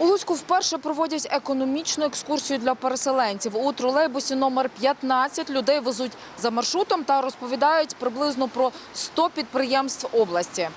У Луцьку вперше проводять економічну екскурсію для переселенців. У тролейбусі номер 15 людей везуть за маршрутом та розповідають приблизно про 100 підприємств області.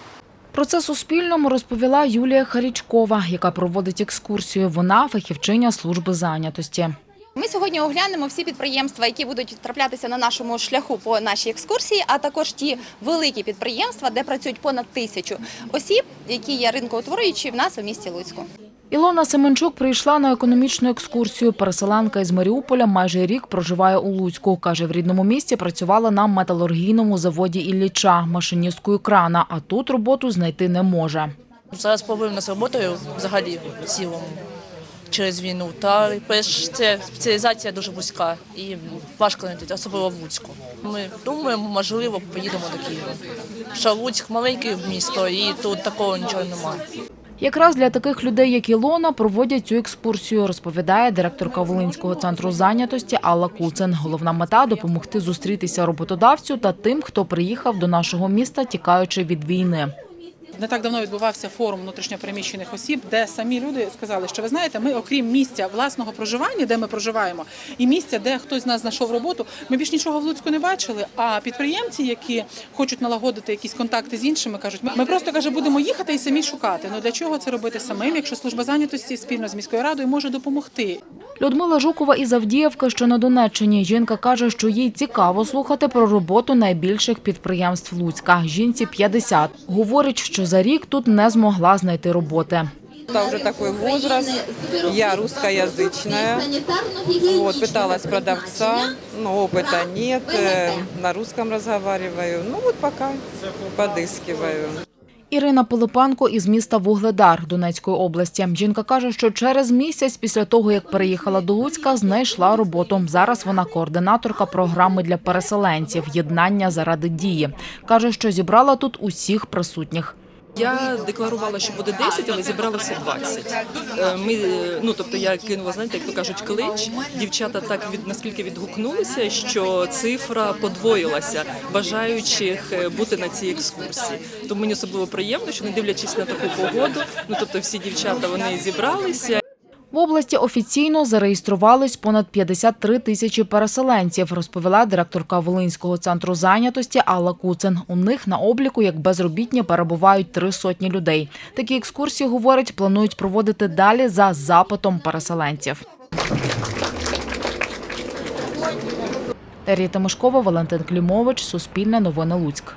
Про це Суспільному розповіла Юлія Харічкова, яка проводить екскурсію. Вона фахівчиня служби зайнятості. Ми сьогодні оглянемо всі підприємства, які будуть траплятися на нашому шляху по нашій екскурсії, а також ті великі підприємства, де працюють понад тисячу осіб, які є ринкоутворюючі в нас у місті Луцьку. Ілона Семенчук прийшла на економічну екскурсію. Переселенка із Маріуполя майже рік проживає у Луцьку. Каже, в рідному місті працювала на металургійному заводі Ілліча, машиністкою крана, а тут роботу знайти не може. Зараз проблеми з роботою взагалі в цілому через війну. Та це спеціалізація дуже вузька і важко знайти, особливо в Луцьку. Ми думаємо, можливо, поїдемо до Києва. Що Луцьк маленьке місто, і тут такого нічого немає. Якраз для таких людей, як Ілона, проводять цю екскурсію, розповідає директорка Волинського центру зайнятості Алла Куцин. Головна мета допомогти зустрітися роботодавцю та тим, хто приїхав до нашого міста, тікаючи від війни. Не так давно відбувався форум внутрішньопереміщених осіб, де самі люди сказали, що ви знаєте, ми, окрім місця власного проживання, де ми проживаємо, і місця, де хтось з нас знайшов роботу, ми більш нічого в Луцьку не бачили. А підприємці, які хочуть налагодити якісь контакти з іншими, кажуть, ми просто каже, будемо їхати і самі шукати. Ну для чого це робити самим, якщо служба зайнятості спільно з міською радою може допомогти? Людмила Жукова із Авдіївки, що на Донеччині. Жінка каже, що їй цікаво слухати про роботу найбільших підприємств Луцька. Жінці 50. Говорить, що за рік тут не змогла знайти роботи. Это уже такой возраст. Я русскоязычная. Вот, пыталась продавца, но опыта нет. э, На русском разговариваю. Ну вот пока подыскиваю. Ірина Пилипенко із міста Вугледар Донецької області. Жінка каже, що через місяць після того, як переїхала до Луцька, знайшла роботу. Зараз вона координаторка програми для переселенців «Єднання заради дії». Каже, що зібрала тут усіх присутніх. Я декларувала, що буде 10, але зібралося 20. Е, Ми, е, ну тобто я кинула, знаєте, як то кажуть, клич. Дівчата так від наскільки відгукнулися, що цифра подвоїлася, бажаючих е, бути на цій екскурсії. Тому мені особливо приємно, що не дивлячись на таку погоду, ну тобто всі дівчата вони зібралися. В області офіційно зареєструвались понад 53 тисячі переселенців, розповіла директорка Волинського центру зайнятості Алла Куцин. У них на обліку як безробітні перебувають три сотні людей. Такі екскурсії, говорить, планують проводити далі за запитом переселенців. Дар'я Тимошкова, Валентин Клімович, Суспільне новини Луцьк.